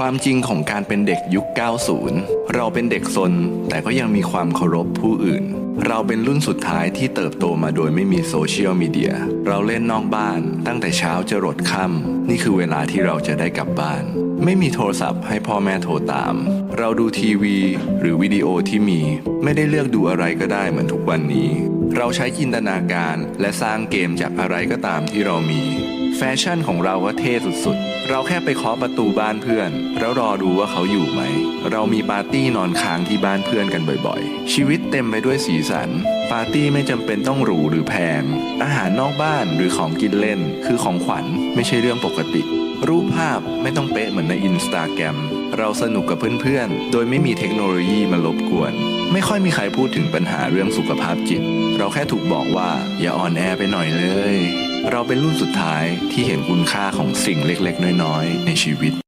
ความจริงของการเป็นเด็กยุค 90 เราเป็นเด็กซนแต่ก็ยังมีความเคารพผู้อื่น เราเป็นรุ่นสุดท้ายที่เติบโตมาโดยไม่มีโซเชียลมีเดีย เราเล่นนอกบ้านตั้งแต่เช้าจะรดค่ำนี่คือเวลาที่เราจะได้กลับบ้าน ไม่มีโทรศัพท์ให้พ่อแม่โทรตาม เราดูทีวี หรือวิดีโอที่มี ไม่ได้เลือกดูอะไรก็ได้เหมือนทุกวันนี้ เราใช้จินตนาการและสร้างเกมจากอะไรก็ตามที่เรามี แฟชั่นของเราก็เท่สุดๆ เราแค่ไปเคาะประตูบ้านเพื่อน แล้วรอดูว่าเขาอยู่ไหม เรามีปาร์ตี้นอนค้างที่บ้านเพื่อนกันบ่อยๆ ชีวิตเต็มไปด้วยสีสัน ปาร์ตี้ไม่จำเป็นต้องหรูหรือแพง อาหารนอกบ้านหรือของกินเล่น คือของขวัญไม่ใช่เรื่องปกติ รูปภาพไม่ต้องเป๊ะเหมือนในอินสตาแกรมเราสนุกกับเพื่อนๆ โดยไม่มีเทคโนโลยีมารบกวน ไม่ค่อยมีใครพูดถึงปัญหาเรื่องสุขภาพจิต เราแค่ถูกบอกว่าอย่าอ่อนแอไปหน่อยเลย เราเป็นรุ่นสุดท้ายที่เห็นคุณค่าของสิ่งเล็กๆ น้อยๆ ในชีวิต